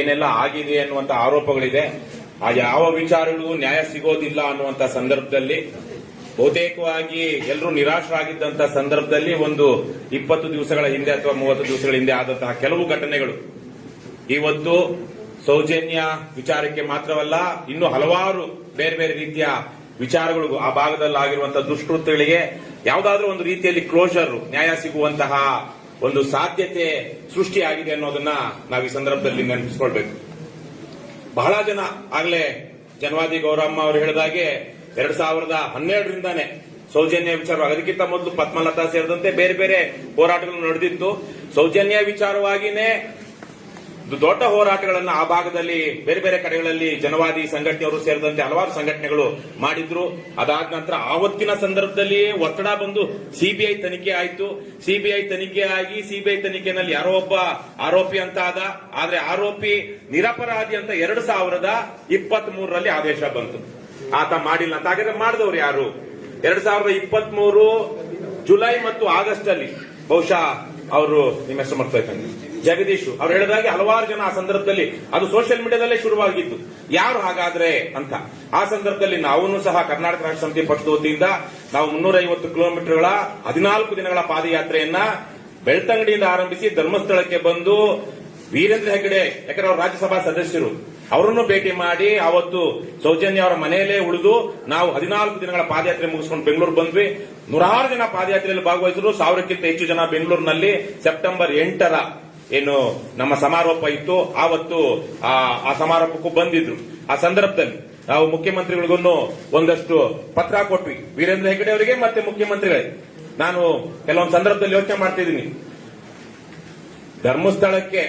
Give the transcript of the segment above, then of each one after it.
ಏನೆಲ್ಲ ಆಗಿದೆ ಅನ್ನುವಂತ ಆರೋಪಗಳಿದೆ. ಆ ಯಾವ ವಿಚಾರಗಳು ನ್ಯಾಯ ಸಿಗೋದಿಲ್ಲ ಅನ್ನುವಂತ ಸಂದರ್ಭದಲ್ಲಿ, ಬಹುತೇಕವಾಗಿ ಎಲ್ಲರೂ ನಿರಾಶರಾಗಿದ್ದಂತ ಸಂದರ್ಭದಲ್ಲಿ ಒಂದು ಇಪ್ಪತ್ತು ದಿವಸಗಳ ಹಿಂದೆ ಅಥವಾ ಮೂವತ್ತು ದಿವಸಗಳ ಹಿಂದೆ ಆದಂತಹ ಕೆಲವು ಘಟನೆಗಳು. ಇವತ್ತು ಸೌಜನ್ಯ ವಿಚಾರಕ್ಕೆ ಮಾತ್ರವಲ್ಲ, ಇನ್ನು ಹಲವಾರು ಬೇರೆ ಬೇರೆ ರೀತಿಯ ವಿಚಾರಗಳು ಆ ಭಾಗದಲ್ಲಿ ಆಗಿರುವಂತಹ ದುಷ್ಕೃತ್ಯಗಳಿಗೆ ಯಾವುದಾದ್ರೂ ಒಂದು ರೀತಿಯಲ್ಲಿ ಕ್ಲೋಷರ್, ನ್ಯಾಯ ಸಿಗುವಂತಹ ಒಂದು ಸಾಧ್ಯತೆ ಸೃಷ್ಟಿಯಾಗಿದೆ ಅನ್ನೋದನ್ನ ನಾವು ಈ ಸಂದರ್ಭದಲ್ಲಿ ನೆನಪಿಸ್ಕೊಳ್ಬೇಕು. ಬಹಳ ಜನ ಆಗ್ಲೇ ಜನವಾದಿ ಗೌರಮ್ಮ ಅವರು ಹೇಳಿದಾಗೆ ಎರಡ್ ಸಾವಿರದ ಹನ್ನೆರಡರಿಂದಾನೆ ಸೌಜನ್ಯ ವಿಚಾರವಾಗಿ ಅದಕ್ಕಿಂತ ಮೊದಲು ಪದ್ಮಲತಾ ಸೇರಿದಂತೆ ಬೇರೆ ಬೇರೆ ಹೋರಾಟಗಳು ನಡೆದಿತ್ತು. ಸೌಜನ್ಯ ವಿಚಾರವಾಗಿನೇ ದೊಡ್ಡ ಹೋರಾಟಗಳನ್ನು ಆ ಭಾಗದಲ್ಲಿ ಬೇರೆ ಬೇರೆ ಕಡೆಗಳಲ್ಲಿ ಜನವಾದಿ ಸಂಘಟನೆಯವರು ಸೇರಿದಂತೆ ಹಲವಾರು ಸಂಘಟನೆಗಳು ಮಾಡಿದ್ರು. ಅದಾದ ನಂತರ ಆವತ್ತಿನ ಸಂದರ್ಭದಲ್ಲಿ ಒತ್ತಡ ಬಂದು ಸಿಬಿಐ ತನಿಖೆ ಆಯಿತು. ಸಿಬಿಐ ತನಿಖೆ ಆಗಿ ಸಿಬಿಐ ತನಿಖೆನಲ್ಲಿ ಯಾರೋ ಒಬ್ಬ ಆರೋಪಿ ಅಂತ ಆದ. ಆದ್ರೆ ಆರೋಪಿ ನಿರಪರಾಧಿ ಅಂತ ಎರಡು ಸಾವಿರದ ಇಪ್ಪತ್ತ್ ಮೂರರಲ್ಲಿ ಆದೇಶ ಬಂತು. ಆತ ಮಾಡಿಲ್ಲ ಅಂತ. ಹಾಗಾದ್ರೆ ಮಾಡಿದವರು ಯಾರು? ಎರಡ್ ಸಾವಿರದ ಇಪ್ಪತ್ತ್ ಮೂರು ಜುಲೈ ಮತ್ತು ಆಗಸ್ಟ್ ಅಲ್ಲಿ ಬಹುಶಃ ಅವರು ನಿಮ್ಮ ಹೆಸರು ಮರ್ತೋಯ್ತಂಗೆ ಜಗದೀಶ್ ಅವ್ರು ಹೇಳಿದಾಗೆ ಹಲವಾರು ಜನ ಆ ಸಂದರ್ಭದಲ್ಲಿ ಅದು ಸೋಷಿಯಲ್ ಮೀಡಿಯಾದಲ್ಲೇ ಶುರುವಾಗಿದ್ದು. ಯಾರು ಹಾಗಾದ್ರೆ ಅಂತ. ಆ ಸಂದರ್ಭದಲ್ಲಿ ನಾವು ಸಹ ಕರ್ನಾಟಕ ರಾಷ್ಟ್ರ ಸಮಿತಿ ಪಕ್ಷದ ವತಿಯಿಂದ ನಾವು ಮುನ್ನೂರೈವತ್ತು ಕಿಲೋಮೀಟರ್ಗಳ ಹದಿನಾಲ್ಕು ದಿನಗಳ ಪಾದಯಾತ್ರೆಯನ್ನ ಬೆಳ್ತಂಗಡಿಯಿಂದ ಆರಂಭಿಸಿ ಧರ್ಮಸ್ಥಳಕ್ಕೆ ಬಂದು ವೀರೇಂದ್ರ ಹೆಗಡೆ ಯಾಕಂದ್ರೆ ಅವರು ರಾಜ್ಯಸಭಾ ಸದಸ್ಯರು, ಅವರನ್ನು ಭೇಟಿ ಮಾಡಿ ಅವತ್ತು ಸೌಜನ್ಯ ಅವರ ಮನೆಯಲ್ಲೇ ಉಳಿದು ನಾವು ಹದಿನಾಲ್ಕು ದಿನಗಳ ಪಾದಯಾತ್ರೆ ಮುಗಿಸ್ಕೊಂಡು ಬೆಂಗಳೂರು ಬಂದ್ವಿ. ನೂರಾರು ಜನ ಪಾದಯಾತ್ರೆಯಲ್ಲಿ ಭಾಗವಹಿಸಿದ್ರು. ಸಾವಿರಕ್ಕಿಂತ ಹೆಚ್ಚು ಜನ ಬೆಂಗಳೂರಿನಲ್ಲಿ ಸೆಪ್ಟೆಂಬರ್ ಎಂಟರ ಏನು ನಮ್ಮ ಸಮಾರೋಪ ಇತ್ತು, ಆವತ್ತು ಆ ಸಮಾರೋಪಕ್ಕೂ ಬಂದಿದ್ರು. ಆ ಸಂದರ್ಭದಲ್ಲಿ ನಾವು ಮುಖ್ಯಮಂತ್ರಿಗಳಿಗೂ ಒಂದಷ್ಟು ಪತ್ರ ಕೊಟ್ವಿ. ವೀರೇಂದ್ರ ಹೆಗ್ಗಡೆ ಅವರಿಗೆ ಮತ್ತೆ ಮುಖ್ಯಮಂತ್ರಿಗಳಿಗೆ. ನಾನು ಕೆಲವೊಂದು ಸಂದರ್ಭದಲ್ಲಿ ಯೋಚನೆ ಮಾಡ್ತಿದ್ದೀನಿ. ಧರ್ಮಸ್ಥಳಕ್ಕೆ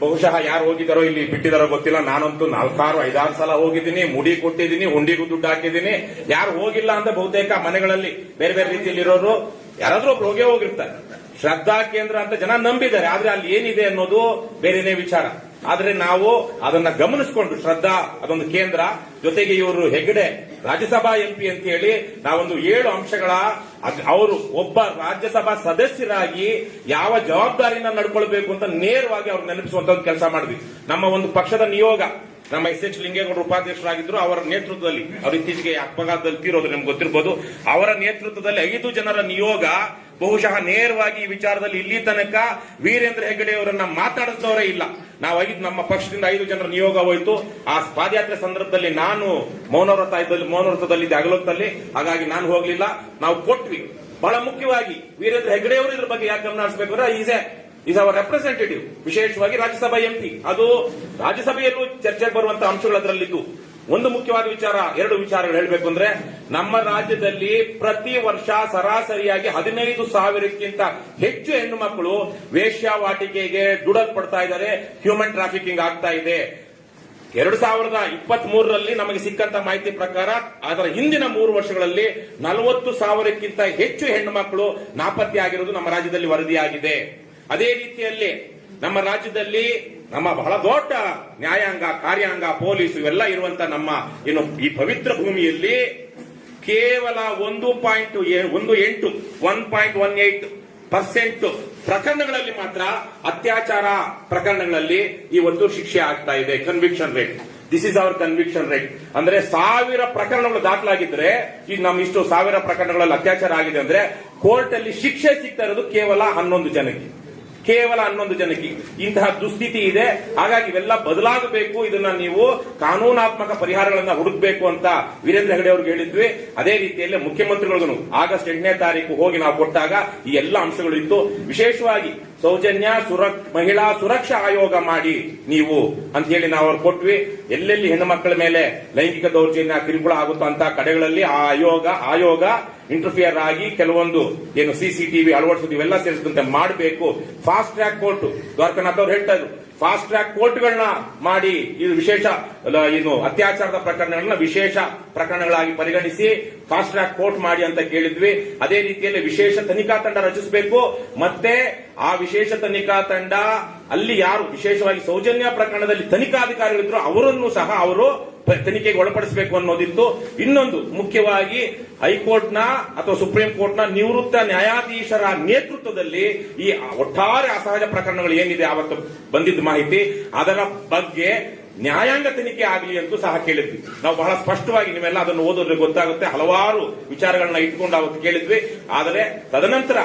ಬಹುಶಃ ಯಾರು ಹೋಗಿದಾರೋ ಇಲ್ಲಿ ಬಿಟ್ಟಿದಾರೋ ಗೊತ್ತಿಲ್ಲ. ನಾನಂತೂ ನಾಲ್ಕಾರು, ಐದಾರು ಸಲ ಹೋಗಿದ್ದೀನಿ, ಮುಡಿ ಕೊಟ್ಟಿದ್ದೀನಿ ಹುಂಡಿಗೂ ದುಡ್ಡು ಹಾಕಿದ್ದೀನಿ. ಯಾರು ಹೋಗಿಲ್ಲ ಅಂತ ಬಹುತೇಕ ಮನೆಗಳಲ್ಲಿ ಬೇರೆ ಬೇರೆ ರೀತಿಯಲ್ಲಿ ಇರೋರು ಯಾರಾದ್ರೂ ಒಬ್ರು ಹೋಗೇ ಹೋಗಿರ್ತಾರೆ. ಶ್ರದ್ಧಾ ಕೇಂದ್ರ ಅಂತ ಜನ ನಂಬಿದ್ದಾರೆ. ಆದ್ರೆ ಅಲ್ಲಿ ಏನಿದೆ ಅನ್ನೋದು ಬೇರೆನೇ ವಿಚಾರ. ಆದ್ರೆ ನಾವು ಅದನ್ನ ಗಮನಿಸಿಕೊಂಡು, ಶ್ರದ್ಧಾ ಅದೊಂದು ಕೇಂದ್ರ. ಜೊತೆಗೆ ಇವರು ಹೆಗ್ಗಡೆ ರಾಜ್ಯಸಭಾ ಎಂಪಿ ಅಂತ ಹೇಳಿ ನಾವೊಂದು ಏಳು ಅಂಶಗಳ ಅವರು ಒಬ್ಬ ರಾಜ್ಯಸಭಾ ಸದಸ್ಯರಾಗಿ ಯಾವ ಜವಾಬ್ದಾರಿನ ನಡ್ಕೊಳ್ಬೇಕು ಅಂತ ನೇರವಾಗಿ ಅವ್ರು ನೆನಪಿಸುವಂತ ಒಂದು ಕೆಲಸ ಮಾಡಿದ್ವಿ. ನಮ್ಮ ಒಂದು ಪಕ್ಷದ ನಿಯೋಗ, ನಮ್ಮ ಎಸ್ ಎಚ್ ಲಿಂಗೇಗೌಡರು ಉಪಾಧ್ಯಕ್ಷರಾಗಿದ್ದರು ಅವರ ನೇತೃತ್ವದಲ್ಲಿ. ಅವರು ಇತ್ತೀಚೆಗೆ ಅಪಘಾತದಲ್ಲಿ ತೀರೋದು ನಿಮ್ಗೆ ಗೊತ್ತಿರಬಹುದು ಅವರ ನೇತೃತ್ವದಲ್ಲಿ ಐದು ಜನರ ನಿಯೋಗ ಬಹುಶಃ ನೇರವಾಗಿ ಈ ವಿಚಾರದಲ್ಲಿ ಇಲ್ಲಿ ತನಕ ವೀರೇಂದ್ರ ಹೆಗ್ಗಡೆಯವರನ್ನ ಅವರನ್ನ ಇಲ್ಲ. ನಾವು ಐದು ನಮ್ಮ ಪಕ್ಷದಿಂದ ಐದು ಜನರ ನಿಯೋಗ ಹೋಯಿತು. ಆ ಪಾದಯಾತ್ರೆ ಸಂದರ್ಭದಲ್ಲಿ ನಾನು ಮೌನವ್ರತ ಮೌನವ್ರತದಲ್ಲಿದ್ದೆ ಮೌನವ್ರತದಲ್ಲಿ ಅಗಲೊತ್ತಲ್ಲಿ ಹಾಗಾಗಿ ನಾನು ಹೋಗ್ಲಿಲ್ಲ. ನಾವು ಕೊಟ್ವಿ. ಬಹಳ ಮುಖ್ಯವಾಗಿ ವೀರೇಂದ್ರ ಹೆಗ್ಗಡೆಯವರು ಇದ್ರ ಬಗ್ಗೆ ಯಾಕೆ ಗಮನ ಹರಿಸಬೇಕು ಅಂದ್ರೆ ಈಸ್ ಇಸ್ ಅವರ್ ರೆಪ್ರೆಸೆಂಟೇಟಿವ್. ವಿಶೇಷವಾಗಿ ರಾಜ್ಯಸಭಾ ಎಂಪಿ ಅದು ರಾಜ್ಯಸಭೆಯಲ್ಲೂ ಚರ್ಚೆಗೆ ಬರುವಂತಹ ಅಂಶಗಳು ಅದರಲ್ಲಿದ್ದು. ಒಂದು ಮುಖ್ಯವಾದ ವಿಚಾರ, ಎರಡು ವಿಚಾರಗಳು ಹೇಳಬೇಕು ಅಂದ್ರೆ, ನಮ್ಮ ರಾಜ್ಯದಲ್ಲಿ ಪ್ರತಿ ವರ್ಷ ಸರಾಸರಿಯಾಗಿ ಹದಿನೈದು ಸಾವಿರಕ್ಕಿಂತ ಹೆಚ್ಚು ಹೆಣ್ಣು ಮಕ್ಕಳು ವೇಶ್ಯಾವಾಟಿಕೆಗೆ ದುಡಲ್ಪಡ್ತಾ ಇದ್ದಾರೆ ಹ್ಯೂಮನ್ ಟ್ರಾಫಿಕಿಂಗ್ ಆಗ್ತಾ ಇದೆ. ಎರಡು ಸಾವಿರದ ಇಪ್ಪತ್ತ್ ಮೂರರಲ್ಲಿ ನಮಗೆ ಸಿಕ್ಕಂತ ಮಾಹಿತಿ ಪ್ರಕಾರ, ಅದರ ಹಿಂದಿನ ಮೂರು ವರ್ಷಗಳಲ್ಲಿ ನಲವತ್ತು ಸಾವಿರಕ್ಕಿಂತ ಹೆಚ್ಚು ಹೆಣ್ಣು ಮಕ್ಕಳು ನಾಪತ್ತೆ ಆಗಿರುವುದು ನಮ್ಮ ರಾಜ್ಯದಲ್ಲಿ ವರದಿಯಾಗಿದೆ. ಅದೇ ರೀತಿಯಲ್ಲಿ ನಮ್ಮ ರಾಜ್ಯದಲ್ಲಿ ನಮ್ಮ ಬಹಳ ದೊಡ್ಡ ನ್ಯಾಯಾಂಗ, ಕಾರ್ಯಾಂಗ, ಪೊಲೀಸ್ ಇವೆಲ್ಲ ಇರುವಂತ ನಮ್ಮ ಏನು ಈ ಪವಿತ್ರ ಭೂಮಿಯಲ್ಲಿ ಕೇವಲ ಒಂದು ಪಾಯಿಂಟ್ ಒಂದು ಎಂಟು, one point one eight percent ಪ್ರಕರಣಗಳಲ್ಲಿ ಮಾತ್ರ ಅತ್ಯಾಚಾರ ಪ್ರಕರಣಗಳಲ್ಲಿ ಈ ಒಂದು ಶಿಕ್ಷೆ ಆಗ್ತಾ ಇದೆ. Conviction rate this is our conviction rate ಅಂದ್ರೆ ಸಾವಿರ ಪ್ರಕರಣಗಳು ದಾಖಲಾಗಿದ್ರೆ ಈಗ ನಮ್ಮ ಇಷ್ಟು ಸಾವಿರ ಪ್ರಕರಣಗಳಲ್ಲಿ ಅತ್ಯಾಚಾರ ಆಗಿದೆ ಅಂದ್ರೆ ಕೋರ್ಟ್ ಅಲ್ಲಿ ಶಿಕ್ಷೆ ಸಿಗ್ತಾ ಇರೋದು ಕೇವಲ ಹನ್ನೊಂದು ಜನಕ್ಕೆ. ಕೇವಲ ಹನ್ನೊಂದು ಜನಕ್ಕೆ ಇಂತಹ ದುಸ್ಥಿತಿ ಇದೆ. ಹಾಗಾಗಿ ಇವೆಲ್ಲ ಬದಲಾಗಬೇಕು. ಇದನ್ನ ನೀವು ಕಾನೂನಾತ್ಮಕ ಪರಿಹಾರಗಳನ್ನ ಹುಡುಕಬೇಕು ಅಂತ ವೀರೇಂದ್ರ ಹೆಗಡೆ ಅವ್ರಿಗೆ ಹೇಳಿದ್ವಿ. ಅದೇ ರೀತಿಯಲ್ಲಿ ಮುಖ್ಯಮಂತ್ರಿಗಳಿಗೂ ಆಗಸ್ಟ್ ಎಂಟನೇ ತಾರೀಕು ಹೋಗಿ ನಾವು ಕೊಟ್ಟಾಗ ಈ ಎಲ್ಲ ಅಂಶಗಳು ಇತ್ತು. ವಿಶೇಷವಾಗಿ ಸೌಜನ್ಯ ಮಹಿಳಾ ಸುರಕ್ಷಾ ಆಯೋಗ ಮಾಡಿ ನೀವು ಅಂತ ಹೇಳಿ ನಾವು ಅವ್ರು ಕೊಟ್ವಿ. ಎಲ್ಲೆಲ್ಲಿ ಹೆಣ್ಣು ಮಕ್ಕಳ ಮೇಲೆ ಲೈಂಗಿಕ ದೌರ್ಜನ್ಯ ಕಿರುಕುಳ ಆಗುತ್ತೋ ಅಂತ ಕಡೆಗಳಲ್ಲಿ ಆ ಆಯೋಗ ಆಯೋಗ ಇಂಟರ್ಫಿಯರ್ ಆಗಿ ಕೆಲವೊಂದು ಏನು ಸಿಸಿಟಿವಿ ಅಳವಡಿಸೋದು ಇವೆಲ್ಲ ಸೇರಿಸಿದಂತೆ ಮಾಡಬೇಕು. ಫಾಸ್ಟ್ ಟ್ರ್ಯಾಕ್ ಕೋರ್ಟ್ ದ್ವಾರಕನಾಥ್ ಅವರು ಹೇಳ್ತಾ ಇದ್ರು. ಫಾಸ್ಟ್ ಟ್ರ್ಯಾಕ್ ಕೋರ್ಟ್ಗಳನ್ನ ಮಾಡಿ ಇದು ವಿಶೇಷ ಏನು ಅತ್ಯಾಚಾರದ ಪ್ರಕರಣಗಳನ್ನ ವಿಶೇಷ ಪ್ರಕರಣಗಳಾಗಿ ಪರಿಗಣಿಸಿ ಫಾಸ್ಟ್ ಟ್ರ್ಯಾಕ್ ಕೋರ್ಟ್ ಮಾಡಿ ಅಂತ ಕೇಳಿದ್ವಿ. ಅದೇ ರೀತಿಯಲ್ಲಿ ವಿಶೇಷ ತನಿಖಾ ತಂಡ ರಚಿಸಬೇಕು. ಮತ್ತೆ ಆ ವಿಶೇಷ ತನಿಖಾ ತಂಡ ಅಲ್ಲಿ ಯಾರು ವಿಶೇಷವಾಗಿ ಸೌಜನ್ಯ ಪ್ರಕರಣದಲ್ಲಿ ತನಿಖಾಧಿಕಾರಿಗಳಿದ್ರು ಅವರನ್ನು ಸಹ ಅವರು ತನಿಖೆಗೆ ಒಳಪಡಿಸಬೇಕು ಅನ್ನೋದಿತ್ತು. ಇನ್ನೊಂದು, ಮುಖ್ಯವಾಗಿ ಹೈಕೋರ್ಟ್ನ ಅಥವಾ ಸುಪ್ರೀಂ ಕೋರ್ಟ್ನ ನಿವೃತ್ತ ನ್ಯಾಯಾಧೀಶರ ನೇತೃತ್ವದಲ್ಲಿ ಈ ಒಟ್ಟಾರೆ ಅಸಹಜ ಪ್ರಕರಣಗಳು ಏನಿದೆ ಅವತ್ತು ಬಂದಿದ್ದ ಮಾಹಿತಿ. ಅದರ ಬಗ್ಗೆ ನ್ಯಾಯಾಂಗ ತನಿಖೆ ಆಗಲಿ ಅಂತ ಸಹ ಕೇಳಿದ್ವಿ. ನಾವು ಬಹಳ ಸ್ಪಷ್ಟವಾಗಿ ನಿಮ್ಮೆಲ್ಲ ಅದನ್ನು ಓದೋದ್ರೆ ಗೊತ್ತಾಗುತ್ತೆ. ಹಲವಾರು ವಿಚಾರಗಳನ್ನ ಇಟ್ಕೊಂಡು ಅವತ್ತು ಕೇಳಿದ್ವಿ. ಆದರೆ ತದನಂತರ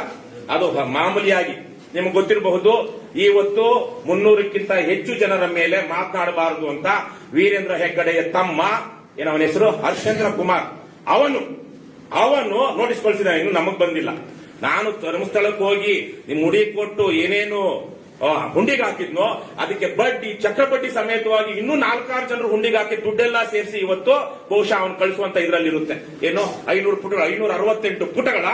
ಅದು ಮಾಮೂಲಿಯಾಗಿ ನಿಮಗೆ ಗೊತ್ತಿರಬಹುದು ಇವತ್ತು ಮುನ್ನೂರಕ್ಕಿಂತ ಹೆಚ್ಚು ಜನರ ಮೇಲೆ ಮಾತನಾಡಬಾರದು ಅಂತ ವೀರೇಂದ್ರ ಹೆಗ್ಗಡೆಯ ತಮ್ಮ ಏನವನ ಹೆಸರು? ಹರ್ಷೇಂದ್ರ ಕುಮಾರ್. ಅವನು ಅವನು ನೋಟಿಸ್ ಕಳಿಸಿದ ಇನ್ನು ನಮಗ್ ಬಂದಿಲ್ಲ. ನಾನು ಧರ್ಮಸ್ಥಳಕ್ಕೆ ಹೋಗಿ ನಿಮ್ ಹುಡಿ ಕೊಟ್ಟು ಏನೇನು ಹುಂಡಿಗೆ ಹಾಕಿದ್ನೋ, ಅದಕ್ಕೆ ಬಡ್ಡಿ, ಚಕ್ರಬಡ್ಡಿ ಸಮೇತವಾಗಿ ಇನ್ನೂ ನಾಲ್ಕಾರು ಜನರು ಹುಂಡಿಗೆ ಹಾಕಿ ದುಡ್ಡೆಲ್ಲ ಸೇರಿಸಿ ಇವತ್ತು ಬಹುಶಃ ಅವನು ಕಳಿಸುವಂತ ಇರುತ್ತೆ ಏನು? ಐನೂರು ಪುಟಗಳು ಐನೂರ ಅರವತ್ತೆಂಟು ಪುಟಗಳ?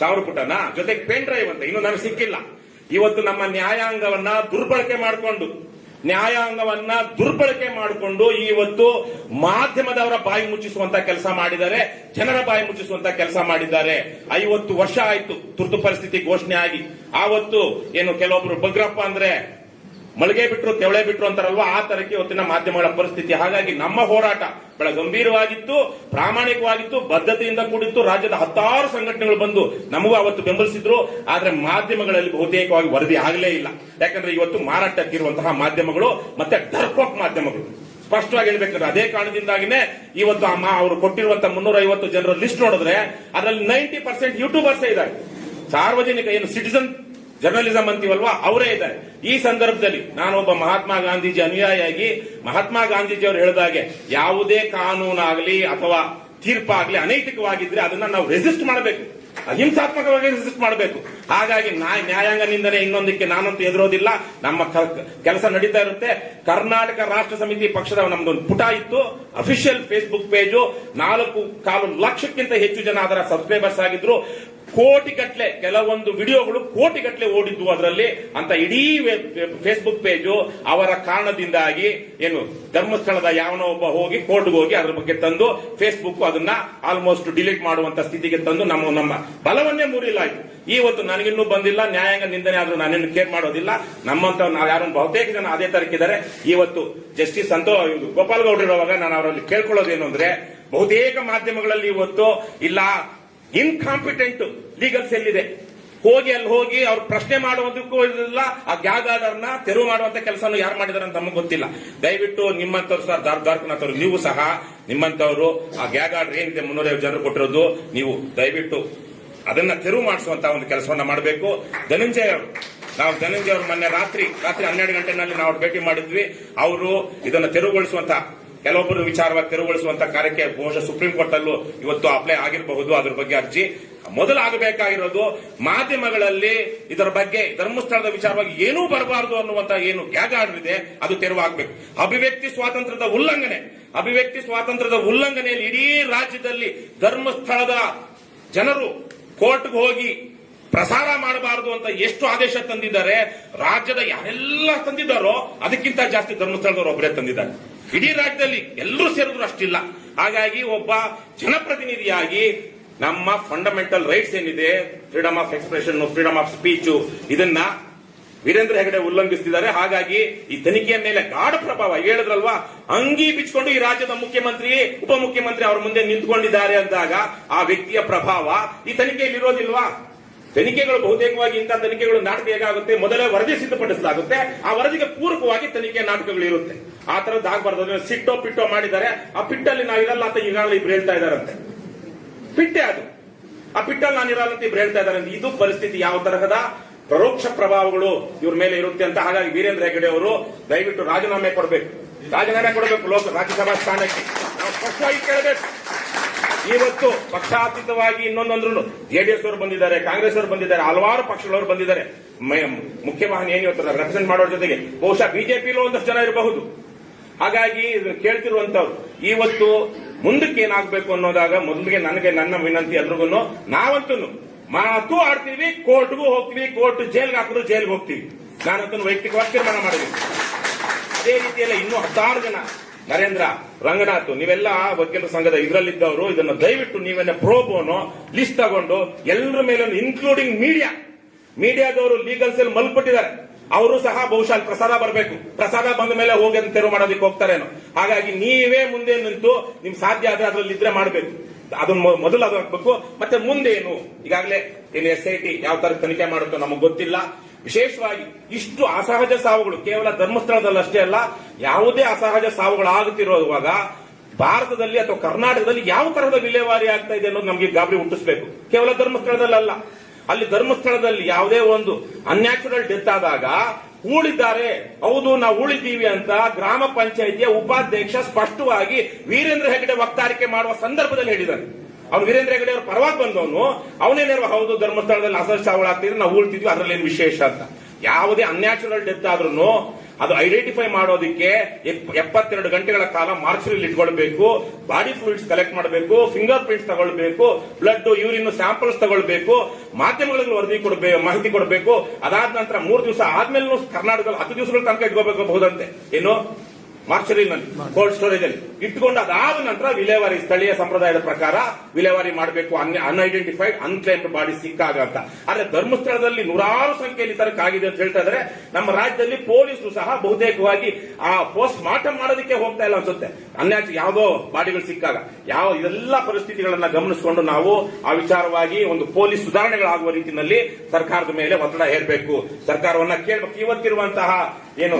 ಸಾವಿರ ಪುಟನ? ಜೊತೆಗೆ ಪೆನ್ ಡ್ರೈವ್ ಅಂತ, ಇನ್ನು ನನಗೆ ಸಿಕ್ಕಿಲ್ಲ. ಇವತ್ತು ನಮ್ಮ ನ್ಯಾಯಾಂಗವನ್ನ ದುರ್ಬಳಕೆ ಮಾಡಿಕೊಂಡು, ನ್ಯಾಯಾಂಗವನ್ನ ದುರ್ಬಳಕೆ ಮಾಡಿಕೊಂಡು ಇವತ್ತು ಮಾಧ್ಯಮದವರ ಬಾಯಿ ಮುಚ್ಚಿಸುವಂತ ಕೆಲಸ ಮಾಡಿದ್ದಾರೆ, ಜನರ ಬಾಯಿ ಮುಚ್ಚಿಸುವಂತ ಕೆಲಸ ಮಾಡಿದ್ದಾರೆ. ಐವತ್ತು ವರ್ಷ ಆಯ್ತು ತುರ್ತು ಪರಿಸ್ಥಿತಿ ಘೋಷಣೆ ಆಗಿ. ಆವತ್ತು ಏನು ಕೆಲವೊಬ್ರು ಬಗ್ರಪ್ಪ ಅಂದ್ರೆ ಮಳಿಗೆ ಬಿಟ್ರು ತೆವಳೆ ಬಿಟ್ರು ಅಂತಾರಲ್ವಾ? ಆ ತರಕ್ಕೆ ಇವತ್ತಿನ ಮಾಧ್ಯಮಗಳ ಪರಿಸ್ಥಿತಿ. ಹಾಗಾಗಿ ನಮ್ಮ ಹೋರಾಟ ಬಹಳ ಗಂಭೀರವಾಗಿತ್ತು, ಪ್ರಾಮಾಣಿಕವಾಗಿತ್ತು, ಬದ್ಧತೆಯಿಂದ ಕೂಡಿತ್ತು. ರಾಜ್ಯದ ಹತ್ತಾರು ಸಂಘಟನೆಗಳು ಬಂದು ನಮಗೂ ಅವತ್ತು ಬೆಂಬಲಿಸಿದ್ರು. ಆದ್ರೆ ಮಾಧ್ಯಮಗಳಲ್ಲಿ ಬಹುತೇಕವಾಗಿ ವರದಿ ಆಗಲೇ ಇಲ್ಲ. ಯಾಕಂದ್ರೆ ಇವತ್ತು ಮಾರಾಟಕ್ಕಿರುವಂತಹ ಮಾಧ್ಯಮಗಳು ಮತ್ತೆ ಡರ್ಪೋಕ್ ಮಾಧ್ಯಮಗಳು. ಸ್ಪಷ್ಟವಾಗಿ ಹೇಳ್ಬೇಕಂದ್ರೆ ಅದೇ ಕಾರಣದಿಂದಾಗಿನೇ ಇವತ್ತು ಅಮ್ಮ ಅವರು ಕೊಟ್ಟಿರುವಂತಹ ಮುನ್ನೂರ ಐವತ್ತು ಜನರ ಲಿಸ್ಟ್ ನೋಡಿದ್ರೆ, ಅದರಲ್ಲಿ ನೈಂಟಿ ಪರ್ಸೆಂಟ್ ಯೂಟ್ಯೂಬರ್ಸೇ ಇದ್ದಾರೆ. ಸಾರ್ವಜನಿಕ ಏನು ಸಿಟಿಸನ್ ಜರ್ನಲಿಸಂ ಅಂತೀವಲ್ವಾ? ಅವರೇ ಇದ್ದಾರೆ. ಈ ಸಂದರ್ಭದಲ್ಲಿ ನಾನೊಬ್ಬ ಮಹಾತ್ಮ ಗಾಂಧೀಜಿ ಅನುಯಾಯಿಯಾಗಿ ಮಹಾತ್ಮ ಗಾಂಧೀಜಿ ಅವರು ಹೇಳಿದಾಗೆ ಯಾವುದೇ ಕಾನೂನಾಗಲಿ ಅಥವಾ ತೀರ್ಪಾಗ್ಲಿ ಅನೈತಿಕವಾಗಿದ್ರೆ ಅದನ್ನ ನಾವು ರೆಸಿಸ್ಟ್ ಮಾಡಬೇಕು. ಅಹಿಂಸಾತ್ಮಕವಾಗಿ ರೆಸಿಸ್ಟ್ ಮಾಡಬೇಕು. ಹಾಗಾಗಿ ನ್ಯಾಯಾಂಗ ನಿಂದನೆ ಇನ್ನೊಂದಕ್ಕೆ ನಾನಂತೂ ಎದುರೋದಿಲ್ಲ ನಮ್ಮ ಕೆಲಸ ನಡೀತಾ ಇರುತ್ತೆ. ಕರ್ನಾಟಕ ರಾಷ್ಟ್ರ ಸಮಿತಿ ಪಕ್ಷದ ನಮ್ದು ಒಂದು ಪುಟ ಇತ್ತು. ಅಫಿಷಿಯಲ್ ಫೇಸ್ಬುಕ್ ಪೇಜು ನಾಲ್ಕು ಕಾಲು ಲಕ್ಷಕ್ಕಿಂತ ಹೆಚ್ಚು ಜನ ಅದರ ಸಬ್ಸ್ಕ್ರೈಬರ್ಸ್ ಆಗಿದ್ರು. ಕೋಟಿಗಟ್ಲೆ ಕೆಲವೊಂದು ವಿಡಿಯೋಗಳು ಕೋಟಿಗಟ್ಟಲೆ ಓಡಿದ್ದು ಅದರಲ್ಲಿ ಅಂತ ಇಡೀ ಫೇಸ್ಬುಕ್ ಪೇಜು ಅವರ ಕಾರಣದಿಂದಾಗಿ ಏನು ಧರ್ಮಸ್ಥಳದ ಯಾವನೋ ಒಬ್ಬ ಹೋಗಿ ಕೋರ್ಟ್ಗೆ ಹೋಗಿ ಅದ್ರ ಬಗ್ಗೆ ತಂದು ಫೇಸ್ಬುಕ್ ಅದನ್ನ ಆಲ್ಮೋಸ್ಟ್ ಡಿಲೀಟ್ ಮಾಡುವಂತ ಸ್ಥಿತಿಗೆ ತಂದು ನಮ್ಮ ನಮ್ಮ ಬಲವನ್ನೇ ಮುರಿಲಾಯ್ತು. ಇವತ್ತು ನನಗಿನ್ನೂ ಬಂದಿಲ್ಲ, ನ್ಯಾಯಾಂಗ ನಿಂದನೆ ಆದ್ರೂ ನಾನೇನು ಕೇರ್ ಮಾಡೋದಿಲ್ಲ. ನಮ್ಮಂತ ನಾವು ಯಾರು ಬಹುತೇಕ ಜನ ಅದೇ ತರಕಿದ್ದಾರೆ. ಇವತ್ತು ಜಸ್ಟಿಸ್ ಅಂತ ಗೋಪಾಲ್ ಗೌಡ್ರು ಇರುವಾಗ ನಾನು ಅವರಲ್ಲಿ ಕೇಳ್ಕೊಳ್ಳೋದೇನು ಅಂದ್ರೆ ಬಹುತೇಕ ಮಾಧ್ಯಮಗಳಲ್ಲಿ ಇವತ್ತು ಇಲ್ಲ ಇನ್ಕಾಂಪಿಟೆಂಟ್ ಲೀಗಲ್ ಸೆಲ್ ಇದೆ. ಹೋಗಿ ಅಲ್ಲಿ ಹೋಗಿ ಅವ್ರು ಪ್ರಶ್ನೆ ಮಾಡುವುದಕ್ಕೂ ಇಲ್ಲ ಆ ಗ್ಯಾಗಾದರ್ನ ತೆರವು ಮಾಡುವಂತ ಕೆಲಸವನ್ನು ಯಾರು ಮಾಡಿದಾರೆ ಅಂತ ನಮಗೆ ಗೊತ್ತಿಲ್ಲ. ದಯವಿಟ್ಟು ನಿಮ್ಮಂತವ್ರು ಸರ್, ದಾರ್ ದಾರ್ಕನಾಥವ್ರು ನೀವು ಸಹ ನಿಮ್ಮಂತವ್ರು, ಆ ಗ್ಯಾಗ್ ಆರ್ಡರ್ ಏನಿದೆ ಮುನ್ನೂರೈವತ್ತು ಜನರು ಕೊಟ್ಟಿರೋದು, ನೀವು ದಯವಿಟ್ಟು ಅದನ್ನ ತೆರವು ಮಾಡಿಸುವಂತ ಒಂದು ಕೆಲಸವನ್ನ ಮಾಡಬೇಕು. ಧನಂಜಯ ಅವರು, ನಾವು ಧನಂಜಯ ಅವರು ಮೊನ್ನೆ ರಾತ್ರಿ ರಾತ್ರಿ ಹನ್ನೆರಡು ಗಂಟೆನಲ್ಲಿ ನಾವು ಭೇಟಿ ಮಾಡಿದ್ವಿ. ಅವರು ಇದನ್ನು ತೆರವುಗೊಳಿಸುವಂತ ಕೆಲವೊಬ್ಬರು ವಿಚಾರವಾಗಿ ತೆರವುಗೊಳಿಸುವಂತ ಕಾರ್ಯಕ್ಕೆ ಬಹುಶಃ ಸುಪ್ರೀಂ ಕೋರ್ಟ್ ಅಲ್ಲೂ ಇವತ್ತು ಅಪ್ಲೈ ಆಗಿರಬಹುದು. ಅದ್ರ ಬಗ್ಗೆ ಅರ್ಜಿ ಮೊದಲು ಆಗಬೇಕಾಗಿರೋದು ಮಾಧ್ಯಮಗಳಲ್ಲಿ ಇದರ ಬಗ್ಗೆ ಧರ್ಮಸ್ಥಳದ ವಿಚಾರವಾಗಿ ಏನೂ ಬರಬಾರದು ಅನ್ನುವಂತ ಏನು ಗ್ಯಾಗ್ ಆರ್ಡರ್ ಇದೆ, ಅದು ತೆರವಾಗಬೇಕು. ಅಭಿವ್ಯಕ್ತಿ ಸ್ವಾತಂತ್ರ್ಯದ ಉಲ್ಲಂಘನೆ, ಅಭಿವ್ಯಕ್ತಿ ಸ್ವಾತಂತ್ರ್ಯದ ಉಲ್ಲಂಘನೆಯಲ್ಲಿ ಇಡೀ ರಾಜ್ಯದಲ್ಲಿ ಧರ್ಮಸ್ಥಳದ ಜನರು ಕೋರ್ಟ್ಗೆ ಹೋಗಿ ಪ್ರಸಾರ ಮಾಡಬಾರದು ಅಂತ ಎಷ್ಟು ಆದೇಶ ತಂದಿದ್ದಾರೆ, ರಾಜ್ಯದ ಯಾರೆಲ್ಲ ತಂದಿದ್ದಾರೋ ಅದಕ್ಕಿಂತ ಜಾಸ್ತಿ ಧರ್ಮಸ್ಥಳದವರು ಒಬ್ಬರೇ ತಂದಿದ್ದಾರೆ. ಇಡೀ ರಾಜ್ಯದಲ್ಲಿ ಎಲ್ಲರೂ ಸೇರಿದ್ರು ಅಷ್ಟಿಲ್ಲ. ಹಾಗಾಗಿ ಒಬ್ಬ ಜನಪ್ರತಿನಿಧಿಯಾಗಿ ನಮ್ಮ ಫಂಡಮೆಂಟಲ್ ರೈಟ್ಸ್ ಏನಿದೆ freedom of expression freedom of speech ಇದನ್ನ ವೀರೇಂದ್ರ ಹೆಗಡೆ ಉಲ್ಲಂಘಿಸುತ್ತಿದ್ದಾರೆ ಹಾಗಾಗಿ ಈ ತನಿಖೆಯ ಮೇಲೆ ಗಾಢ ಪ್ರಭಾವ. ಹೇಳಿದ್ರಲ್ವಾ? ಅಂಗಿ ಬಿಚ್ಕೊಂಡು ಈ ರಾಜ್ಯದ ಮುಖ್ಯಮಂತ್ರಿ, ಉಪಮುಖ್ಯಮಂತ್ರಿ ಅವರ ಮುಂದೆ ನಿಂತ್ಕೊಂಡಿದ್ದಾರೆ ಅಂದಾಗ ಆ ವ್ಯಕ್ತಿಯ ಪ್ರಭಾವ ಈ ತನಿಖೆಯಲ್ಲಿ ಇರೋದಿಲ್ವಾ? ತನಿಖೆಗಳು ಬಹುತೇಕವಾಗಿ ಇಂತಹ ತನಿಖೆಗಳು ನಾಟಕ ಹೇಗಾಗುತ್ತೆ ಮೊದಲೇ ವರದಿ ಸಿದ್ಧಪಡಿಸಲಾಗುತ್ತೆ. ಆ ವರದಿಗೆ ಪೂರಕವಾಗಿ ತನಿಖೆ ನಾಟಕಗಳು ಇರುತ್ತೆ. ಆ ತರದ್ದು ಆಗಬಾರ್ದು. ಸಿಟ್ಟೋ ಪಿಟ್ಟೋ ಮಾಡಿದ್ದಾರೆ. ಆ ಪಿಟ್ಟಲ್ಲಿ ನಾವಿರಲ್ಲ ಅಂತ ಈಗಾಗಲೇ ಇಬ್ರು ಹೇಳ್ತಾ ಇದಾರಂತೆ ಪಿಟ್ಟೆ ಅದು. ಆ ಪಿಟ್ಟಲ್ಲಿ ನಾನು ಇರಲ್ಲ ಅಂತ ಇಬ್ರು ಹೇಳ್ತಾ ಇದ್ದಾರೆ ಇದು ಪರಿಸ್ಥಿತಿ ಯಾವ ತರಹದ? ಪರೋಕ್ಷ ಪ್ರಭಾವಗಳು ಇವ್ರ ಮೇಲೆ ಇರುತ್ತೆ ಅಂತ ಹಾಗಾಗಿ ವೀರೇಂದ್ರ ಹೆಗಡೆ ಅವರು ದಯವಿಟ್ಟು ರಾಜೀನಾಮೆ ಕೊಡಬೇಕು. ರಾಜೀನಾಮೆ ಕೊಡಬೇಕು ಲೋಕ ರಾಜ್ಯಸಭಾ ಸ್ಥಾನಕ್ಕೆ. ನಾವು ಸ್ಪಷ್ಟವಾಗಿ ಕೇಳಬೇಕು. ಇವತ್ತು ಪಕ್ಷಾತೀತವಾಗಿ ಇನ್ನೊಂದ್ರೂ ಜೆಡಿಎಸ್ ಅವರು ಬಂದಿದ್ದಾರೆ, ಕಾಂಗ್ರೆಸ್ ಅವರು ಬಂದಿದ್ದಾರೆ, ಹಲವಾರು ಪಕ್ಷಗಳವರು ಬಂದಿದ್ದಾರೆ. ಮುಖ್ಯವಾಹಿನಿ ಮುಖ್ಯ ವಾಹಿನಿ ಏನು ಇವತ್ತು ರೆಪ್ರೆಸೆಂಟ್ ಮಾಡೋರ ಜೊತೆಗೆ. ಬಹುಶಃ ಬಿಜೆಪಿಲೂ ಒಂದಷ್ಟು ಜನ ಇರಬಹುದು. ಹಾಗಾಗಿ ಕೇಳ್ತಿರುವಂತವ್ರು ಇವತ್ತು ಮುಂದಕ್ಕೆ ಏನಾಗಬೇಕು ಅನ್ನೋದಾಗ ಮೊದಲಿಗೆ ನನಗೆ ನನ್ನ ವಿನಂತಿ ಎಲ್ರಿಗೂ ನಾವಂತೂ ಮಾತು ಆಡ್ತೀವಿ, ಕೋರ್ಟ್ಗೂ ಹೋಗ್ತೀವಿ, ಕೋರ್ಟ್ ಜೈಲ್ಗೆ ಹಾಕಿದ್ರು ಜೈಲ್ಗೆ ಹೋಗ್ತೀವಿ. ನಾನಂತೂ ವೈಯಕ್ತಿಕವಾಗಿ ತೀರ್ಮಾನ ಮಾಡಿದ್ದೀನಿ. ಅದೇ ರೀತಿಯಲ್ಲಿ ಇನ್ನೂ ಹತ್ತಾರು ಜನ ನರೇಂದ್ರ, ರಂಗನಾಥ್, ನೀವೆಲ್ಲ ವಕೀಲರ ಸಂಘದ ಇದರಲ್ಲಿದ್ದವರು, ಇದನ್ನು ದಯವಿಟ್ಟು ನೀವೇನ ಪ್ರೋಬೋನು ಲಿಸ್ಟ್ ತಗೊಂಡು ಎಲ್ಲರ ಮೇಲೆ ಇನ್ಕ್ಲೂಡಿಂಗ್ ಮೀಡಿಯಾ ಮೀಡಿಯಾದವರು ಲೀಗಲ್ ಸೆಲ್ ಮಲ್ಪಟ್ಟಿದ್ದಾರೆ. ಅವರು ಸಹ ಬಹುಶಃ ಪ್ರಸಾದ ಬರಬೇಕು. ಪ್ರಸಾದ ಬಂದ ಮೇಲೆ ಹೋಗಿ ಅಂತ ತೆರವು ಮಾಡೋದಕ್ಕೆ ಹೋಗ್ತಾರೇನೋ. ಹಾಗಾಗಿ ನೀವೇ ಮುಂದೆ ನಿಂತು ನಿಮ್ ಸಾಧ್ಯ ಆದ್ರೆ ಅದ್ರಲ್ಲಿ ಇದ್ರೆ ಮಾಡಬೇಕು. ಅದನ್ನ ಮೊದಲು ಅದು ಹಾಕ್ಬೇಕು ಮತ್ತೆ ಮುಂದೆ ಏನು? ಈಗಾಗಲೇ ಏನು ಎಸ್ ಐ ಟಿ ಯಾವ ತರ ತನಿಖೆ ಮಾಡುತ್ತೋ ನಮಗೆ ಗೊತ್ತಿಲ್ಲ. ವಿಶೇಷವಾಗಿ ಇಷ್ಟು ಅಸಹಜ ಸಾವುಗಳು, ಕೇವಲ ಧರ್ಮಸ್ಥಳದಲ್ಲಿ ಅಷ್ಟೇ ಅಲ್ಲ, ಯಾವುದೇ ಅಸಹಜ ಸಾವುಗಳು ಆಗುತ್ತಿರುವಾಗ ಭಾರತದಲ್ಲಿ ಅಥವಾ ಕರ್ನಾಟಕದಲ್ಲಿ ಯಾವ ತರಹದ ವಿಲೇವಾರಿ ಆಗ್ತಾ ಇದೆ ಅನ್ನೋದು ನಮಗೆ ಗಾಬರಿ ಹುಟ್ಟಿಸಬೇಕು. ಕೇವಲ ಧರ್ಮಸ್ಥಳದಲ್ಲ ಅಲ್ಲಿ ಧರ್ಮಸ್ಥಳದಲ್ಲಿ ಯಾವುದೇ ಒಂದು ಅನ್ಯಾಚುರಲ್ ಡೆತ್ ಆದಾಗ ಉಳಿದ್ದಾರೆ ಹೌದು, ನಾವು ಉಳಿದೀವಿ ಅಂತ ಗ್ರಾಮ ಪಂಚಾಯಿತಿಯ ಉಪಾಧ್ಯಕ್ಷ ಸ್ಪಷ್ಟವಾಗಿ ವೀರೇಂದ್ರ ಹೆಗಡೆ ವಕ್ತಾರಿಕೆ ಮಾಡುವ ಸಂದರ್ಭದಲ್ಲಿ ಹೇಳಿದ್ದಾನೆ. ಅವ್ನು ವೀರೇಂದ್ರ ಹೆಗಡೆ ಅವ್ರ ಪರವಾಗಿ ಬಂದವನು, ಅವನೇ ನೇರ ಹೌದು, ಧರ್ಮಸ್ಥಳದಲ್ಲಿ ಅಸರ್ ಚಾವಳ ಆಗ್ತಿದ್ರೆ ನಾವು ಉಳ್ತಿದ್ವಿ ಅದರಲ್ಲಿ ಏನು ವಿಶೇಷ ಅಂತ. ಯಾವುದೇ ಅನ್ಯಾಚುರಲ್ ಡೆತ್ ಆದ್ರೂ ಅದು ಐಡೆಂಟಿಫೈ ಮಾಡೋದಕ್ಕೆ ಎಪ್- ಎಪ್ಪತ್ತೆರಡು ಗಂಟೆಗಳ ಕಾಲ ಮಾರ್ಚರಿಲ್ ಇಟ್ಕೊಳ್ಬೇಕು ಬಾಡಿ ಫ್ಲೂಯಿಡ್ಸ್ ಕಲೆಕ್ಟ್ ಮಾಡಬೇಕು ಫಿಂಗರ್ ಪ್ರಿಂಟ್ಸ್ ತಗೊಳ್ಬೇಕು ಬ್ಲಡ್ ಯೂರಿನ್ ಸ್ಯಾಂಪಲ್ಸ್ ತಗೊಳ್ಬೇಕು ಮಾಧ್ಯಮಗಳಲ್ಲಿ ವರದಿ ಕೊಡಬೇಕು ಮಾಹಿತಿ ಕೊಡಬೇಕು, ಅದಾದ ನಂತರ ಮೂರು ದಿವಸ ಆದ್ಮೇಲೆ ಕರ್ನಾಟಕದಲ್ಲಿ ಹತ್ತು ದಿವಸಗಳ ತನಕ ಇಟ್ಕೋಬೇಕಾಗಬಹುದಂತೆ ಏನು? ಮಾರ್ಚರಿನಲ್ಲಿ ಕೋಲ್ಡ್ ಸ್ಟೋರೇಜ್ ಅಲ್ಲಿ. ಇಟ್ಕೊಂಡು ಅದಾದ ನಂತರ ವಿಲೇವಾರಿ ಸ್ಥಳೀಯ ಸಂಪ್ರದಾಯದ ಪ್ರಕಾರ ವಿಲೇವಾರಿ ಮಾಡಬೇಕು ಅನ್ಐಡೆಂಟಿಫೈಡ್ ಅನ್ಕ್ಲೈಮ್ಡ್ ಬಾಡಿ ಸಿಕ್ಕಾಗ ಅಂತ. ಆದ್ರೆ ಧರ್ಮಸ್ಥಳದಲ್ಲಿ ನೂರಾರು ಸಂಖ್ಯೆಯಲ್ಲಿ ತರಕಾಗಿದೆ ಅಂತ ಹೇಳ್ತಾ ಇದ್ರೆ. ನಮ್ಮ ರಾಜ್ಯದಲ್ಲಿ ಪೊಲೀಸರು ಸಹ ಬಹುತೇಕವಾಗಿ ಆ ಪೋಸ್ಟ್ ಮಾರ್ಟಮ್ ಮಾಡೋದಕ್ಕೆ ಹೋಗ್ತಾ ಇಲ್ಲ ಅನ್ಸುತ್ತೆ. ಅನ್ಯಾಚ ಯಾವುದೋ ಬಾಡಿಗಳು ಸಿಕ್ಕಾಗ. ಯಾವ, ಇದೆಲ್ಲ ಪರಿಸ್ಥಿತಿಗಳನ್ನ ಗಮನಿಸಿಕೊಂಡು ನಾವು ಆ ವಿಚಾರವಾಗಿ ಒಂದು ಪೊಲೀಸ್ ಸುಧಾರಣೆಗಳಾಗುವ ರೀತಿಯಲ್ಲಿ ಸರ್ಕಾರದ ಮೇಲೆ ಒತ್ತಡ ಹೇರಬೇಕು. ಸರ್ಕಾರವನ್ನ ಕೇಳಬೇಕು. ಇವತ್ತಿರುವಂತಹ ಏನು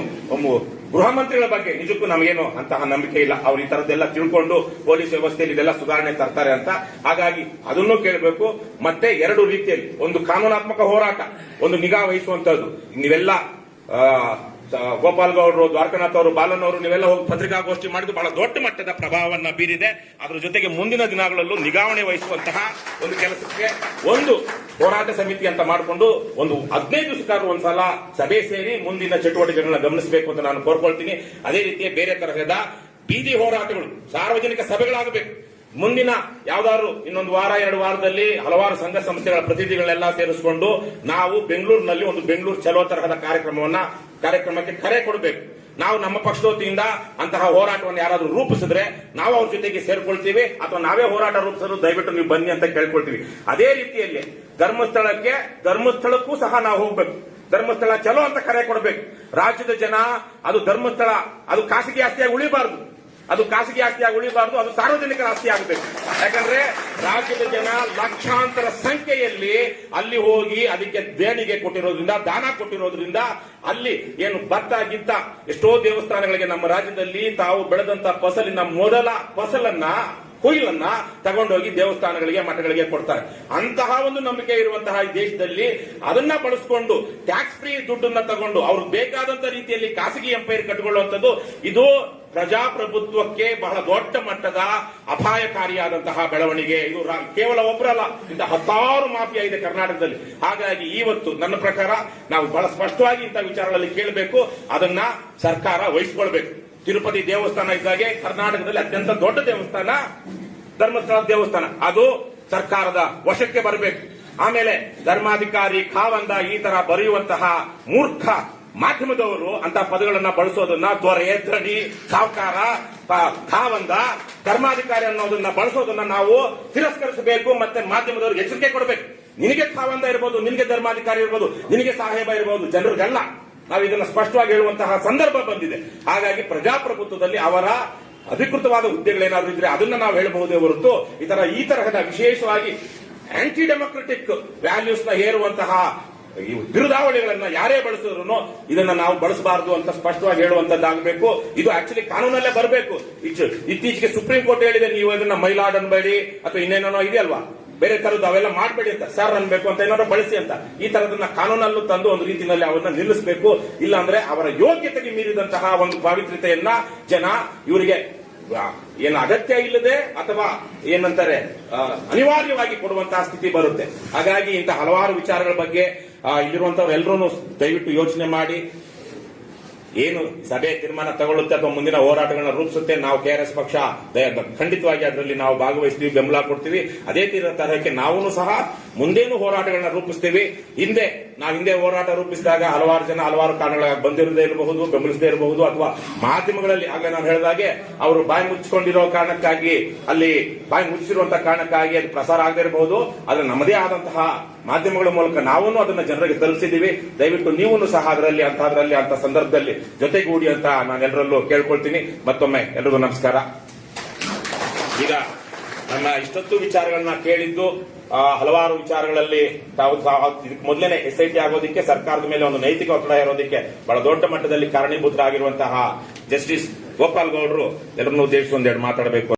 ಗೃಹ ಮಂತ್ರಿಗಳ ಬಗ್ಗೆ ನಿಜಕ್ಕೂ ನಮಗೇನು ಅಂತಹ ನಂಬಿಕೆ ಇಲ್ಲ. ಅವ್ರು ಈ ತರದ್ದೆಲ್ಲ ತಿಳ್ಕೊಂಡು ಪೊಲೀಸ್ ವ್ಯವಸ್ಥೆಯಲ್ಲಿ ಇದೆಲ್ಲ ಸುಧಾರಣೆ ತರ್ತಾರೆ ಅಂತ. ಹಾಗಾಗಿ ಅದನ್ನು ಕೇಳಬೇಕು. ಮತ್ತೆ ಎರಡು ರೀತಿಯಲ್ಲಿ. ಒಂದು ಕಾನೂನಾತ್ಮಕ ಹೋರಾಟ, ಒಂದು ನಿಗಾ ವಹಿಸುವಂತದ್ದು ನೀವೆಲ್ಲ ಗೋಪಾಲ್ ಗೌಡರು ದ್ವಾರಕನಾಥ್ ಅವರು ಬಾಲನ್ ಅವರು ನೀವೆಲ್ಲ ಹೋಗಿ ಪತ್ರಿಕಾಗೋಷ್ಠಿ ಮಾಡಿದ್ದು ಬಹಳ ದೊಡ್ಡ ಮಟ್ಟದ ಪ್ರಭಾವವನ್ನು ಬೀರಿದೆ. ಅದರ ಜೊತೆಗೆ ಮುಂದಿನ ದಿನಗಳಲ್ಲೂ ನಿಗಾವಣೆ ವಹಿಸುವಂತಹ ಒಂದು ಕೆಲಸಕ್ಕೆ ಒಂದು ಹೋರಾಟ ಸಮಿತಿ ಅಂತ ಮಾಡಿಕೊಂಡು ಒಂದು ಹದಿನೈದು ದಿವಸಕ್ಕಾದ್ರೂ ಒಂದ್ಸಲ ಸಭೆ ಸೇರಿ ಮುಂದಿನ ಚಟುವಟಿಕೆಗಳನ್ನ ಗಮನಿಸಬೇಕು ಅಂತ ನಾನು ಕೋರ್ಕೊಳ್ತೀನಿ. ಅದೇ ರೀತಿಯ ಬೇರೆ ತರಹದ ಬೀದಿ ಹೋರಾಟಗಳು, ಸಾರ್ವಜನಿಕ ಸಭೆಗಳಾಗಬೇಕು. ಮುಂದಿನ ಯಾವ್ದಾದ್ರು ಇನ್ನೊಂದು ವಾರ, ಎರಡು ವಾರದಲ್ಲಿ ಹಲವಾರು ಸಂಘ ಸಂಸ್ಥೆಗಳ ಪ್ರತಿನಿಧಿಗಳೆಲ್ಲ ಸೇರಿಸಿಕೊಂಡು ನಾವು ಬೆಂಗಳೂರಿನಲ್ಲಿ ಒಂದು ಬೆಂಗಳೂರು ಚಲೋ ತರಹದ ಕಾರ್ಯಕ್ರಮವನ್ನ ಕಾರ್ಯಕ್ರಮಕ್ಕೆ ಕರೆ ಕೊಡಬೇಕು. ನಾವು ನಮ್ಮ ಪಕ್ಷದ ವತಿಯಿಂದ ಅಂತಹ ಹೋರಾಟವನ್ನು ಯಾರಾದರೂ ರೂಪಿಸಿದ್ರೆ ನಾವು ಅವ್ರ ಜೊತೆಗೆ ಸೇರ್ಕೊಳ್ತೀವಿ ಅಥವಾ ನಾವೇ ಹೋರಾಟ ರೂಪಿಸಲು ದಯವಿಟ್ಟು ನೀವು ಬನ್ನಿ ಅಂತ ಕೇಳ್ಕೊಳ್ತೀವಿ. ಅದೇ ರೀತಿಯಲ್ಲಿ ಧರ್ಮಸ್ಥಳಕ್ಕೆ, ಧರ್ಮಸ್ಥಳಕ್ಕೂ ಸಹ ನಾವು ಹೋಗ್ಬೇಕು. ಧರ್ಮಸ್ಥಳ ಚಲೋ ಅಂತ ಕರೆ ಕೊಡಬೇಕು. ರಾಜ್ಯದ ಜನ ಅದು ಧರ್ಮಸ್ಥಳ, ಅದು ಖಾಸಗಿ ಆಸ್ತಿಯಾಗಿ ಉಳಿಬಾರದು. ಅದು ಖಾಸಗಿ ಆಸ್ತಿಯಾಗಿ ಉಳಿಬಾರದು, ಅದು ಸಾರ್ವಜನಿಕರ ಆಸ್ತಿ ಆಗಬೇಕು. ಯಾಕಂದ್ರೆ ರಾಜ್ಯದ ಜನ ಲಕ್ಷಾಂತರ ಸಂಖ್ಯೆಯಲ್ಲಿ ಅಲ್ಲಿ ಹೋಗಿ ಅದಕ್ಕೆ ದೇಣಿಗೆ ಕೊಟ್ಟಿರೋದ್ರಿಂದ, ದಾನ ಕೊಟ್ಟಿರೋದ್ರಿಂದ ಅಲ್ಲಿ ಏನು ಭತ್ತ, ಗಿತ್ತ, ಎಷ್ಟೋ ದೇವಸ್ಥಾನಗಳಿಗೆ ನಮ್ಮ ರಾಜ್ಯದಲ್ಲಿ ತಾವು ಬೆಳೆದಂತ ಫಸಲಿನ ಮೊದಲ ಫಸಲನ್ನ ಕೊಯ್ಲನ್ನ ತಗೊಂಡೋಗಿ ದೇವಸ್ಥಾನಗಳಿಗೆ, ಮಠಗಳಿಗೆ ಕೊಡ್ತಾರೆ. ಅಂತಹ ಒಂದು ನಂಬಿಕೆ ಇರುವಂತಹ ಈ ದೇಶದಲ್ಲಿ ಅದನ್ನ ಬಳಸಿಕೊಂಡು ಟ್ಯಾಕ್ಸ್ ಫ್ರೀ ದುಡ್ಡನ್ನ ತಗೊಂಡು ಅವ್ರಿಗೆ ಬೇಕಾದಂತ ರೀತಿಯಲ್ಲಿ ಖಾಸಗಿ ಎಂಪೈರ್ ಕಟ್ಟಿಕೊಳ್ಳುವಂಥದ್ದು ಇದು ಪ್ರಜಾಪ್ರಭುತ್ವಕ್ಕೆ ಬಹಳ ದೊಡ್ಡ ಮಟ್ಟದ ಅಪಾಯಕಾರಿಯಾದಂತಹ ಬೆಳವಣಿಗೆ. ಇದು ಕೇವಲ ಒಬ್ಬರಲ್ಲ ಇಂಥ ಹತ್ತಾರು ಮಾಫಿಯಾ ಇದೆ ಕರ್ನಾಟಕದಲ್ಲಿ. ಹಾಗಾಗಿ ಇವತ್ತು ನನ್ನ ಪ್ರಕಾರ ನಾವು ಬಹಳ ಸ್ಪಷ್ಟವಾಗಿ ಇಂಥ ವಿಚಾರಗಳಲ್ಲಿ ಕೇಳಬೇಕು. ಅದನ್ನ ಸರ್ಕಾರ ವಹಿಸಿಕೊಳ್ಬೇಕು. ತಿರುಪತಿ ದೇವಸ್ಥಾನ ಇದ್ದಾಗೆ ಕರ್ನಾಟಕದಲ್ಲಿ ಅತ್ಯಂತ ದೊಡ್ಡ ದೇವಸ್ಥಾನ, ಧರ್ಮಸ್ಥಳ ದೇವಸ್ಥಾನ. ಅದು ಸರ್ಕಾರದ ವಶಕ್ಕೆ ಬರಬೇಕು. ಆಮೇಲೆ ಧರ್ಮಾಧಿಕಾರಿ ಖಾವಂದ ಈ ತರ ಬರೆಯುವಂತಹ ಮೂರ್ಖ ಮಾಧ್ಯಮದವರು ಅಂತ ಪದಗಳನ್ನ ಬಳಸೋದನ್ನ ದೊರೆ ಧಣಿ ಸಾವುಕಾರ ಖಾವಂದ ಧರ್ಮಾಧಿಕಾರಿ ಅನ್ನೋದನ್ನ ಬಳಸೋದನ್ನ ನಾವು ತಿರಸ್ಕರಿಸಬೇಕು ಮತ್ತೆ ಮಾಧ್ಯಮದವ್ರಿಗೆ ಎಚ್ಚರಿಕೆ ಕೊಡಬೇಕು. ನಿನಗೆ ಖಾವಂದ ಇರ್ಬೋದು, ನಿನಗೆ ಧರ್ಮಾಧಿಕಾರಿ ಇರ್ಬೋದು, ನಿನಗೆ ಸಾಹೇಬ ಇರ್ಬೋದು, ಜನರಿಗೆಲ್ಲ. ನಾವು ಇದನ್ನ ಸ್ಪಷ್ಟವಾಗಿ ಹೇಳುವಂತಹ ಸಂದರ್ಭ ಬಂದಿದೆ. ಹಾಗಾಗಿ ಪ್ರಜಾಪ್ರಭುತ್ವದಲ್ಲಿ ಅವರ ಅಧಿಕೃತವಾದ ಹುದ್ದೆಗಳೇನಾದ್ರೂ ಇದ್ರೆ ಅದನ್ನ ನಾವು ಹೇಳಬಹುದೇ ಹೊರತು ಇತರ ತರ ಈ ತರಹದ ವಿಶೇಷವಾಗಿ ಆಂಟಿ ಡೆಮೊಕ್ರೆಟಿಕ್ ವ್ಯಾಲ್ಯೂಸ್ನ ಹೇರುವಂತಹ ಈ ಬಿರುದಾವಳಿಗಳನ್ನ ಯಾರೇ ಬಳಸಿದ್ರು ಇದನ್ನ ನಾವು ಬಳಸಬಾರದು ಅಂತ ಸ್ಪಷ್ಟವಾಗಿ ಹೇಳುವಂತದ್ದಾಗಬೇಕು. ಇದು ಆಕ್ಚುಲಿ ಕಾನೂನಲ್ಲೇ ಬರಬೇಕು. ಇತ್ತೀಚೆಗೆ ಸುಪ್ರೀಂ ಕೋರ್ಟ್ ಹೇಳಿದೆ, ನೀವು ಇದನ್ನ ಮೈಲಾಡ್ ಅನ್ಬೇಡಿ ಅಥವಾ ಇನ್ನೇನೋ ಇದೆಯಲ್ವಾ? ಬೇರೆ ತರದ್ದು ಅವೆಲ್ಲ ಮಾಡಬೇಡಿ ಅಂತ. ಸರ್ ಅನ್ಬೇಕು ಅಂತ ಏನಾದ್ರು ಬಳಸಿ ಅಂತ. ಈ ತರದನ್ನ ಕಾನೂನಲ್ಲೂ ತಂದು ಒಂದು ರೀತಿಯಲ್ಲಿ ಅವರನ್ನ ನಿಲ್ಲಿಸಬೇಕು. ಇಲ್ಲಾಂದ್ರೆ ಅವರ ಯೋಗ್ಯತೆಗೆ ಮೀರಿದಂತಹ ಒಂದು ಪಾವಿತ್ರ್ಯತೆಯನ್ನ ಜನ ಇವರಿಗೆ ಏನು ಅಗತ್ಯ ಇಲ್ಲದೆ ಅಥವಾ ಏನಂತಾರೆ ಅನಿವಾರ್ಯವಾಗಿ ಕೊಡುವಂತಹ ಸ್ಥಿತಿ ಬರುತ್ತೆ. ಹಾಗಾಗಿ ಇಂತಹ ಹಲವಾರು ವಿಚಾರಗಳ ಬಗ್ಗೆ ಇಲ್ಲಿರುವಂತಹ ಎಲ್ಲರೂ ದಯವಿಟ್ಟು ಯೋಚನೆ ಮಾಡಿ. ಏನು ಸಭೆ ತೀರ್ಮಾನ ತಗೊಳ್ಳುತ್ತೆ ಅಥವಾ ಮುಂದಿನ ಹೋರಾಟಗಳನ್ನ ರೂಪಿಸುತ್ತೆ ನಾವು ಕೆಆರ್ಎಸ್ ಪಕ್ಷ ಖಂಡಿತವಾಗಿ ಅದರಲ್ಲಿ ನಾವು ಭಾಗವಹಿಸ್ತೀವಿ, ಬೆಂಬಲ ಕೊಡ್ತೀವಿ. ಅದೇ ತೀರ ತರಹಕ್ಕೆ ನಾವು ಸಹ ಮುಂದೇನು ಹೋರಾಟಗಳನ್ನ ರೂಪಿಸ್ತೀವಿ. ಹಿಂದೆ, ನಾವು ಹಿಂದೆ ಹೋರಾಟ ರೂಪಿಸಿದಾಗ ಹಲವಾರು ಜನ ಹಲವಾರು ಕಾರಣಗಳಾಗಿ ಬಂದಿರದೇ ಇರಬಹುದು, ಬೆಂಬಲಿಸದೇ ಇರಬಹುದು ಅಥವಾ ಮಾಧ್ಯಮಗಳಲ್ಲಿ ಆಗಲೇ ನಾನು ಹೇಳಿದಾಗೆ ಅವರು ಬಾಯಿ ಮುಚ್ಚಿಕೊಂಡಿರೋ ಕಾರಣಕ್ಕಾಗಿ, ಅಲ್ಲಿ ಬಾಯಿ ಮುಚ್ಚಿರುವಂತಹ ಕಾರಣಕ್ಕಾಗಿ ಅದು ಪ್ರಸಾರ ಆಗದೇ ಇರಬಹುದು. ಆದ್ರೆ ನಮ್ಮದೇ ಆದಂತಹ ಮಾಧ್ಯಮಗಳ ಮೂಲಕ ನಾವು ಅದನ್ನ ಜನರಿಗೆ ತಲುಪಿಸಿದ್ದೀವಿ. ದಯವಿಟ್ಟು ನೀವು ಸಹ ಅದರಲ್ಲಿ, ಅಂತಹದ್ರಲ್ಲಿ, ಅಂತ ಸಂದರ್ಭದಲ್ಲಿ ಜೊತೆಗೂಡಿ ಅಂತ ನಾನು ಎಲ್ಲರಲ್ಲೂ ಕೇಳ್ಕೊಳ್ತೀನಿ. ಮತ್ತೊಮ್ಮೆ ಎಲ್ರಿಗೂ ನಮಸ್ಕಾರ. ಈಗ ನನ್ನ ಇಷ್ಟೊತ್ತು ವಿಚಾರಗಳನ್ನ ಕೇಳಿದ್ದು ಹಲವಾರು ವಿಚಾರಗಳಲ್ಲಿ ತಾವು ಇದಕ್ಕೆ ಮೊದಲನೇ ಎಸ್ ಐ ಟಿ ಆಗೋದಕ್ಕೆ, ಸರ್ಕಾರದ ಮೇಲೆ ಒಂದು ನೈತಿಕ ಒತ್ತಡ ಇರೋದಕ್ಕೆ ಬಹಳ ದೊಡ್ಡ ಮಟ್ಟದಲ್ಲಿ ಕಾರಣೀಭೂತರಾಗಿರುವಂತಹ ಜಸ್ಟಿಸ್ ಗೋಪಾಲ್ ಗೌಡರು ಎಲ್ಲರನ್ನೂ ಉದ್ದೇಶಿಸಿ ಒಂದೆರಡು ಮಾತಾಡಬೇಕು.